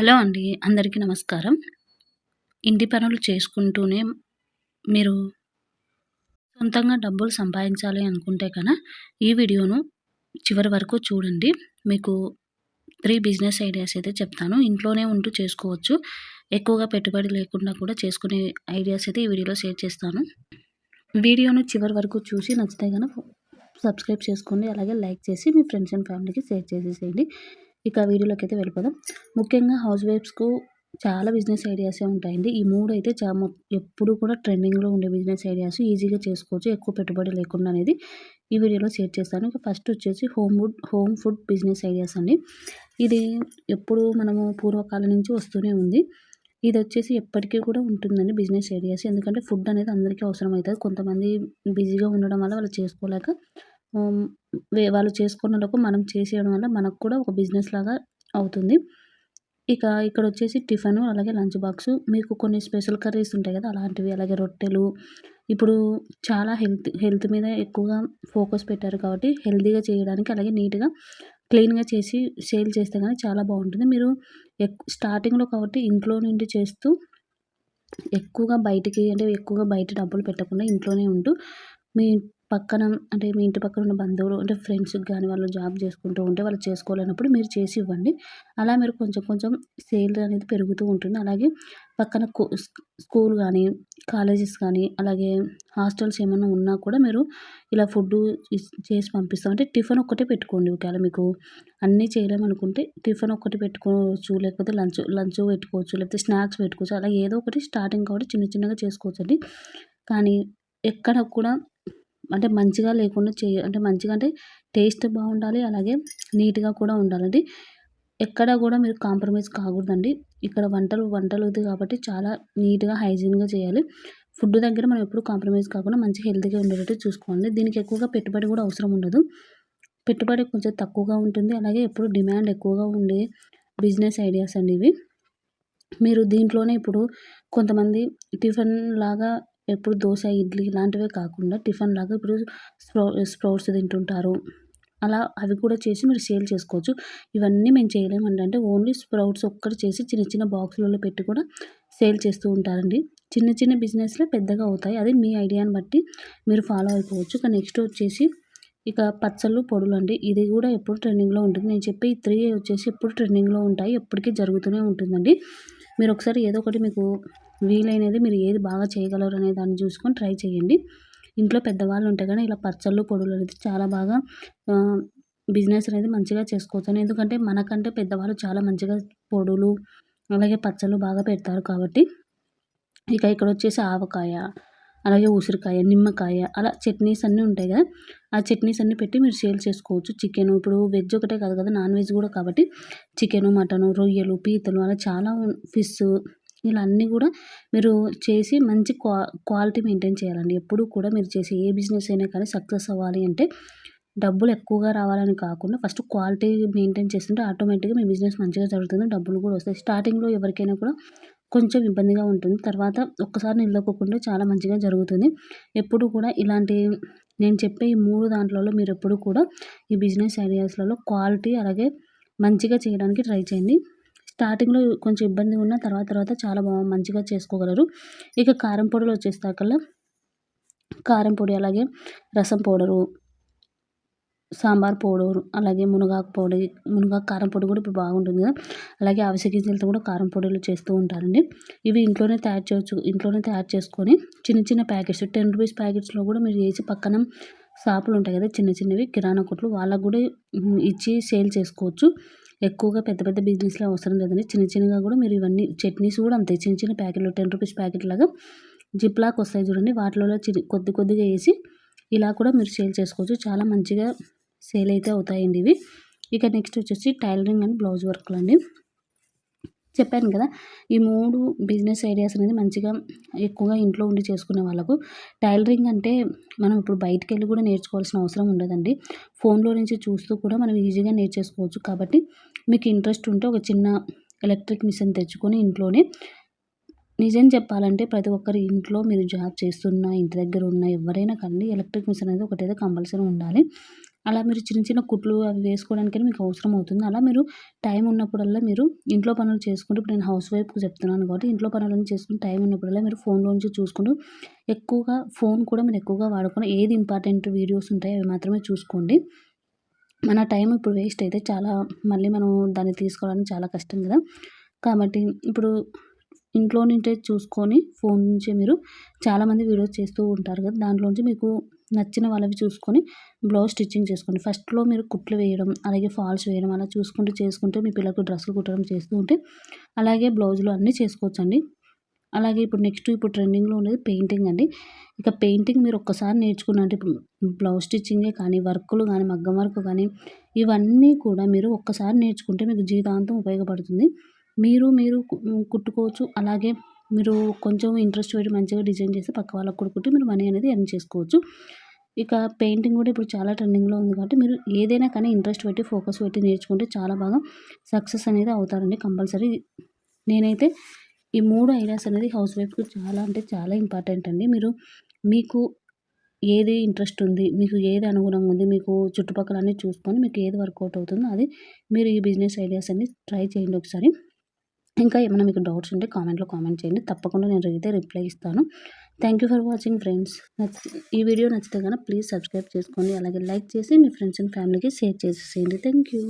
Hello అండి అందరికీ నమస్కారం. ఇంటి పనులు చేసుకుంటూనే మీరు సొంతంగా డబ్బులు సంపాదించాలి అనుకుంటే కనుక ఈ వీడియోను చివరి వరకు చూడండి. మీకు త్రీ బిజినెస్ ఐడియాస్ అయితే చెప్తాను. ఇంట్లోనే ఉంటూ చేసుకోవచ్చు. ఎక్కువగా పెట్టుబడి లేకుండా కూడా చేసుకునే ఐడియాస్ అయితే ఈ వీడియోలో షేర్ చేస్తాను. వీడియోను చివరి వరకు చూసి నచ్చితే కనుక సబ్స్క్రైబ్ చేసుకోండి. అలాగే లైక్ చేసి మీ ఫ్రెండ్స్ అండ్ ఫ్యామిలీకి షేర్ చేసేసేయండి. ఇక వీడియోలోకి అయితే వెళ్ళిపోదాం. ముఖ్యంగా హౌస్ వైఫ్స్కు చాలా బిజినెస్ ఐడియాసే ఉంటాయండి. ఈ మూడు అయితే చా ఎప్పుడు కూడా ట్రెండింగ్లో ఉండే బిజినెస్ ఐడియాస్. ఈజీగా చేసుకోవచ్చు ఎక్కువ పెట్టుబడి లేకుండా అనేది ఈ వీడియోలో షేర్ చేస్తాను. ఇక ఫస్ట్ వచ్చేసి home food home food business ideas అండి. ఇది ఎప్పుడు మనము పూర్వకాలం నుంచి వస్తూనే ఉంది. ఇది వచ్చేసి ఎప్పటికీ కూడా ఉంటుందండి బిజినెస్ ఐడియాస్. ఎందుకంటే ఫుడ్ అనేది అందరికీ అవసరం అవుతుంది కొంతమంది బిజీగా ఉండడం వల్ల వాళ్ళు చేసుకోలేక వాళ్ళు చేసుకున్నలకు మనం చేసేయడం వల్ల మనకు కూడా ఒక బిజినెస్ లాగా అవుతుంది. ఇక ఇక్కడ వచ్చేసి టిఫిన్ అలాగే లంచ్ బాక్స్ మీకు కొన్ని స్పెషల్ కర్రీస్ ఉంటాయి కదా అలాంటివి అలాగే రొట్టెలు. ఇప్పుడు చాలా హెల్త్ హెల్త్ మీద ఎక్కువగా ఫోకస్ పెట్టారు కాబట్టి హెల్తీగా చేయడానికి అలాగే నీట్గా క్లీన్గా చేసి సేల్ చేస్తే కానీ చాలా బాగుంటుంది. మీరు స్టార్టింగ్లో కాబట్టి ఇంట్లో నుండి చేస్తూ ఎక్కువగా బయటికి అంటే ఎక్కువగా బయట డబ్బులు పెట్టకుండా ఇంట్లోనే ఉంటూ మీ పక్కన అంటే మీ ఇంటి పక్కన ఉన్న బంధువులు అంటే ఫ్రెండ్స్కి కానీ వాళ్ళు జాబ్ చేసుకుంటూ ఉంటే వాళ్ళు చేసుకోలేనప్పుడు మీరు చేసి ఇవ్వండి. అలా మీరు కొంచెం కొంచెం సేల్ అనేది పెరుగుతూ ఉంటుంది. అలాగే పక్కన స్కూల్ కానీ కాలేజెస్ కానీ అలాగే హాస్టల్స్ ఏమైనా ఉన్నా కూడా మీరు ఇలా ఫుడ్ చేసి పంపిస్తాం. అంటే టిఫిన్ ఒక్కటే పెట్టుకోండి ఒకవేళ మీకు అన్నీ చేయలేమనుకుంటే టిఫిన్ ఒక్కటి పెట్టుకోవచ్చు లేకపోతే లంచ్ లంచ్ పెట్టుకోవచ్చు లేకపోతే స్నాక్స్ పెట్టుకోవచ్చు అలా ఏదో ఒకటి స్టార్టింగ్ కాబట్టి చిన్న చిన్నగా చేసుకోవచ్చు అండి కానీ ఎక్కడ కూడా అంటే మంచిగా లేకుండా చేయ అంటే మంచిగా అంటే టేస్ట్ బాగుండాలి అలాగే నీట్గా కూడా ఉండాలండి ఎక్కడ కూడా మీరు కాంప్రమైజ్ కాకూడదండి. ఇక్కడ వంటలు వంటలు కాబట్టి చాలా నీట్గా హైజీన్గా చేయాలి. ఫుడ్ దగ్గర మనం ఎప్పుడు కాంప్రమైజ్ కాకుండా మంచి హెల్తీగా ఉండేటట్టు చూసుకోవాలి. దీనికి ఎక్కువగా పెట్టుబడి కూడా అవసరం ఉండదు. పెట్టుబడి కొంచెం తక్కువగా ఉంటుంది. అలాగే ఎప్పుడు డిమాండ్ ఎక్కువగా ఉండే బిజినెస్ ఐడియాస్ అండి ఇవి మీరు దీంట్లోనే ఇప్పుడు కొంతమంది టిఫిన్ లాగా ఎప్పుడు దోశ ఇడ్లీ ఇలాంటివే కాకుండా టిఫిన్ లాగా ఇప్పుడు స్ప్రౌ స్ప్రౌట్స్ తింటుంటారు. అలా అవి కూడా చేసి మీరు సేల్ చేసుకోవచ్చు. ఇవన్నీ మేము చేయలేమండి. అంటే ఓన్లీ స్ప్రౌట్స్ ఒక్కటి చేసి చిన్న చిన్న బాక్సులలో పెట్టి కూడా సేల్ చేస్తూ ఉంటారండి. చిన్న చిన్న బిజినెస్లే పెద్దగా అవుతాయి. అది మీ ఐడియాని బట్టి మీరు ఫాలో అయిపోవచ్చు. ఇక నెక్స్ట్ వచ్చేసి ఇక పచ్చళ్ళు పొడులు అండి ఇది కూడా ఎప్పుడు ట్రెండింగ్లో ఉంటుంది. నేను చెప్పి ఈ త్రీ వచ్చేసి ఎప్పుడు ట్రెండింగ్లో ఉంటాయి. ఎప్పటికీ జరుగుతూనే ఉంటుందండి. మీరు ఒకసారి ఏదో ఒకటి మీకు వీలైనది మీరు ఏది బాగా చేయగలరు అనే దాన్ని చూసుకొని ట్రై చేయండి. ఇంట్లో పెద్దవాళ్ళు ఉంటే కానీ ఇలా పచ్చళ్ళు పొడులు అనేది చాలా బాగా బిజినెస్ అనేది మంచిగా చేసుకోవచ్చు. ఎందుకంటే మనకంటే పెద్దవాళ్ళు చాలా మంచిగా పొడులు అలాగే పచ్చళ్ళు బాగా పెడతారు కాబట్టి. ఇక ఇక్కడ వచ్చేసి ఆవకాయ అలాగే ఉసిరికాయ నిమ్మకాయ అలా చట్నీస్ అన్నీ ఉంటాయి కదా. ఆ చట్నీస్ అన్నీ పెట్టి మీరు సేల్ చేసుకోవచ్చు. చికెన్ ఇప్పుడు వెజ్ ఒకటే కాదు కదా నాన్ వెజ్ కూడా కాబట్టి. చికెను మటను రొయ్యలు పీతలు అలా చాలా ఫిష్ ఇలా అన్నీ కూడా మీరు చేసి మంచి క్వా క్వాలిటీ మెయింటైన్ చేయాలండి. ఎప్పుడు కూడా మీరు చేసే ఏ బిజినెస్ అయినా కానీ సక్సెస్ అవ్వాలి అంటే డబ్బులు ఎక్కువగా రావాలని కాకుండా ఫస్ట్ క్వాలిటీ మెయింటైన్ చేస్తుంటే ఆటోమేటిక్గా మీ బిజినెస్ మంచిగా జరుగుతుంది. డబ్బులు కూడా వస్తాయి. స్టార్టింగ్లో ఎవరికైనా కూడా కొంచెం ఇబ్బందిగా ఉంటుంది. తర్వాత ఒక్కసారి నిలదొక్కకుండా చాలా మంచిగా జరుగుతుంది. ఎప్పుడు కూడా ఇలాంటి నేను చెప్పే ఈ మూడు దాంట్లలో మీరు ఎప్పుడు కూడా ఈ బిజినెస్ ఐడియాస్లలో క్వాలిటీ అలాగే మంచిగా చేయడానికి ట్రై చేయండి. స్టార్టింగ్లో కొంచెం ఇబ్బంది ఉన్న తర్వాత తర్వాత చాలా బాగా మంచిగా చేసుకోగలరు. ఇక కారం పొడులు వచ్చేస్తాకల్లా కారం పొడి అలాగే రసం పౌడరు సాంబార్ పౌడర్ అలాగే మునగాకు పొడి మునగాకు కారం పొడి కూడా ఇప్పుడు బాగుంటుంది కదా. అలాగే అవిసె గింజలతో కూడా కారం పొడిలు చేస్తూ ఉంటారండి. ఇవి ఇంట్లోనే తయారు చేయవచ్చు ఇంట్లోనే తయారు చేసుకొని చిన్న చిన్న ప్యాకెట్స్ టెన్ రూపీస్ ప్యాకెట్స్లో కూడా మీరు వేసి పక్కన షాపులు ఉంటాయి కదా చిన్న చిన్నవి కిరాణా కొట్లు వాళ్ళకు కూడా ఇచ్చి సేల్ చేసుకోవచ్చు. ఎక్కువగా పెద్ద పెద్ద బిజినెస్లో అవసరం లేదండి. చిన్న చిన్నగా కూడా మీరు ఇవన్నీ చట్నీస్ కూడా అంతే. చిన్న చిన్న ప్యాకెట్లు టెన్ రూపీస్ ప్యాకెట్ లాగా జిప్ లాక్ వస్తాయి చూడండి. వాటిలో చిన్న కొద్ది కొద్దిగా వేసి ఇలా కూడా మీరు సేల్ చేసుకోవచ్చు. చాలా మంచిగా సేల్ అయితే అవుతాయండి ఇవి. ఇక నెక్స్ట్ వచ్చేసి టైలరింగ్ అండ్ బ్లౌజ్ వర్క్లు అండి చెప్పాను కదా ఈ మూడు బిజినెస్ ఐడియాస్ అనేది మంచిగా ఎక్కువగా ఇంట్లో ఉండి చేసుకునే వాళ్ళకు టైలరింగ్ అంటే మనం ఇప్పుడు బయటికి వెళ్ళి కూడా నేర్చుకోవాల్సిన అవసరం ఉండదండి. ఫోన్లో నుంచి చూస్తూ కూడా మనం ఈజీగా నేర్చేసుకోవచ్చు. కాబట్టి మీకు ఇంట్రెస్ట్ ఉంటే ఒక చిన్న ఎలక్ట్రిక్ మిషన్ తెచ్చుకొని ఇంట్లోనే నిజం చెప్పాలంటే ప్రతి ఒక్కరి ఇంట్లో మీరు జాబ్ చేస్తున్న ఇంటి దగ్గర ఉన్న ఎవరైనా కానీ ఎలక్ట్రిక్ మిషన్ అనేది ఒకటైతే కంపల్సరీ ఉండాలి. అలా మీరు చిన్న చిన్న కుట్లు అవి వేసుకోవడానికైనా మీకు అవసరం అవుతుంది అలా మీరు టైం ఉన్నప్పుడల్లా మీరు ఇంట్లో పనులు చేసుకుంటూ ఇప్పుడు నేను హౌస్ వైఫ్కి చెప్తున్నాను కాబట్టి ఇంట్లో పనులను చేసుకుని టైం ఉన్నప్పుడల్లా మీరు ఫోన్లోంచి చూసుకుంటూ ఎక్కువగా ఫోన్ కూడా మీరు ఎక్కువగా వాడకుండా ఏది ఇంపార్టెంట్ వీడియోస్ ఉంటాయో అవి మాత్రమే చూసుకోండి. మన టైం ఇప్పుడు వేస్ట్ అయితే చాలా మళ్ళీ మనం దాన్ని తీసుకోవడానికి చాలా కష్టం కదా. కాబట్టి ఇప్పుడు ఇంట్లో నుంచే చూసుకొని ఫోన్ నుంచే మీరు చాలామంది వీడియోస్ చేస్తూ ఉంటారు కదా. దాంట్లోంచి మీకు నచ్చిన వాళ్ళవి చూసుకొని బ్లౌజ్ స్టిచ్చింగ్ చేసుకోండి. ఫస్ట్లో మీరు కుట్లు వేయడం అలాగే ఫాల్స్ వేయడం అలా చూసుకుంటూ చేసుకుంటే మీ పిల్లలకు డ్రెస్సులు కుట్టడం చేస్తూ ఉంటే అలాగే బ్లౌజులు అన్నీ చేసుకోవచ్చండి. అలాగే ఇప్పుడు నెక్స్ట్ ఇప్పుడు ట్రెండింగ్లో ఉండేది పెయింటింగ్ అండి. ఇక పెయింటింగ్ మీరు ఒక్కసారి నేర్చుకున్నట్టు ఇప్పుడు బ్లౌజ్ స్టిచ్చింగే కానీ వర్కులు కానీ మగ్గం వర్క్ కానీ ఇవన్నీ కూడా మీరు ఒక్కసారి నేర్చుకుంటే మీకు జీవితాంతం ఉపయోగపడుతుంది. మీరు మీరు కుట్టుకోవచ్చు. అలాగే మీరు కొంచెం ఇంట్రెస్ట్ పెట్టి మంచిగా డిజైన్ చేసి పక్క వాళ్ళకి కూడా కుట్టి మీరు మనీ అనేది ఎర్న్ చేసుకోవచ్చు. ఇక పెయింటింగ్ కూడా ఇప్పుడు చాలా ట్రెండింగ్లో ఉంది కాబట్టి మీరు ఏదైనా కానీ ఇంట్రెస్ట్ పెట్టి ఫోకస్ పెట్టి నేర్చుకుంటే చాలా బాగా సక్సెస్ అనేది అవుతారండి కంపల్సరీ. నేనైతే ఈ మూడు ఐడియాస్ అనేది హౌస్ వైఫ్కి చాలా అంటే చాలా ఇంపార్టెంట్ అండి. మీరు మీకు ఏది ఇంట్రెస్ట్ ఉంది మీకు ఏది అనుగుణంగా ఉంది మీకు చుట్టుపక్కల అన్నీ చూసుకొని మీకు ఏది వర్కౌట్ అవుతుందో అది మీరు ఈ బిజినెస్ ఐడియాస్ అన్ని ట్రై చేయండి ఒకసారి. ఇంకా ఏమైనా మీకు డౌట్స్ ఉంటే కామెంట్లో కామెంట్ చేయండి. తప్పకుండా నేను అయితే రిప్లై ఇస్తాను. Thank you for watching friends ఈ వీడియో నచ్చితే కనుక ప్లీజ్ సబ్స్క్రైబ్ చేసుకోండి. అలాగే లైక్ చేసి మీ ఫ్రెండ్స్ అండ్ ఫ్యామిలీకి షేర్ చేసేసేయండి థ్యాంక్ యూ